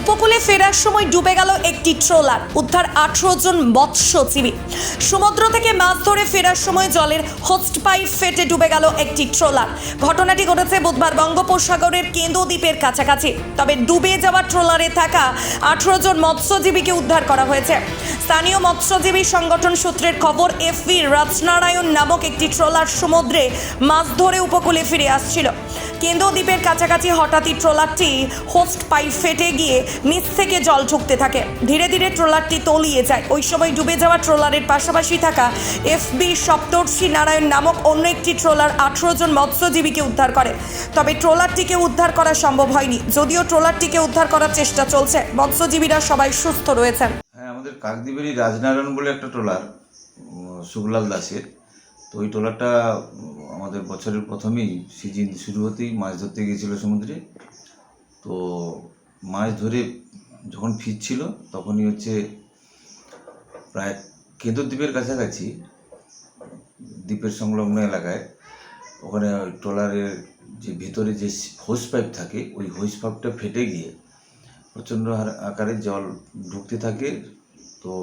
উপকূলে ফেরার সময় ডুবে গেল একটি ট্রোলার। উদ্ধার আঠারো জন মৎস্যজীবী। সমুদ্র থেকে মাছ ধরে ফেরার সময় জলের হোস্ট পাইপ ফেটে ডুবে গেল একটি ট্রোলার। ঘটনাটি ঘটেছে বুধবার বঙ্গোপসাগরের কেন্দ্র দ্বীপের কাছাকাছি। তবে ডুবে যাওয়া ট্রলারে থাকা আঠারো জন মৎস্যজীবীকে উদ্ধার করা হয়েছে। স্থানীয় মৎস্যজীবী সংগঠন সূত্রের খবর এফবি রাজনারায়ণ নামক একটি ট্রলার সমুদ্রে মাছ ধরে উপকূলে ফিরে আসছিল। কেন্দ্র দ্বীপের কাছাকাছি হঠাৎই ট্রলারটি হোস্ট পাইপ ফেটে গিয়ে নিচ থেকে জল ঢুকতে থাকে। ধীরে ধীরে ট্রলারটি তলিয়ে যায়। ওই সময় ডুবে যাওয়া ট্রলারের পাশাপাশি থাকা এফবি সপ্তর্ষি নারায়ণ নামক অন্য একটি ট্রলার আঠেরো জন মৎস্যজীবীকে উদ্ধার করে। তবে ট্রলারটিকে উদ্ধার করা সম্ভব হয়নি। যদিও ট্রলারটিকে উদ্ধার করার চেষ্টা চলছে, মৎস্যজীবীরা সবাই সুস্থ রয়েছেন। হ্যাঁ আমাদের কাকদ্বীপেরই রাজনারায়ণ বলে একটা ট্রলার সুগলাল দাসের। তো ওই ট্রলারটা আমাদের বছরের প্রথমেই সিজন শুরু হতেই মাছ ধরতে গিয়েছিল সমুদ্রে। তো মাছ ধরে যখন ফিরছিল, তখনই হচ্ছে প্রায় কেন্দ্র দ্বীপের কাছাকাছি, দ্বীপের সংলগ্ন এলাকায়, ওখানে ওই ট্রলারের যে ভেতরে যে হোস পাইপ থাকে, ওই হোস পাইপটা ফেটে গিয়ে প্রচণ্ড আকারে জল ঢুকতে থাকে। তো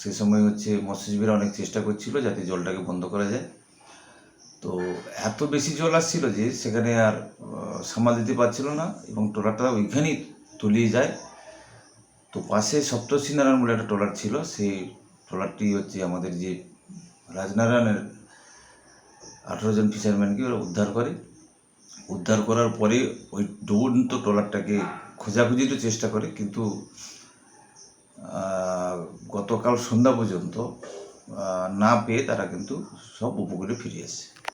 সে সময় হচ্ছে মৎস্যজীবীরা অনেক চেষ্টা করছিল যাতে জলটাকে বন্ধ করা যায়। তো এত বেশি জল আসছিল যে সেখানে আর সামাল দিতে পারছিল না এবং ট্রলারটা ওইখানেই তলিয়ে যায়। তো পাশে সপ্তর্ষি নারায়ণ বলে একটা ট্রলার ছিল, সেই ট্রলারটি হচ্ছে আমাদের যে রাজনারায়ণের আঠেরো জন ফিশারম্যানকে ওরা উদ্ধার করে। উদ্ধার করার পরে ওই ডুবন্ত ট্রলারটাকে খোঁজাখুঁজিরও চেষ্টা করে, কিন্তু গতকাল সন্ধ্যা পর্যন্ত না পেয়ে তারা কিন্তু সব উপকূলে ফিরে এসেছে।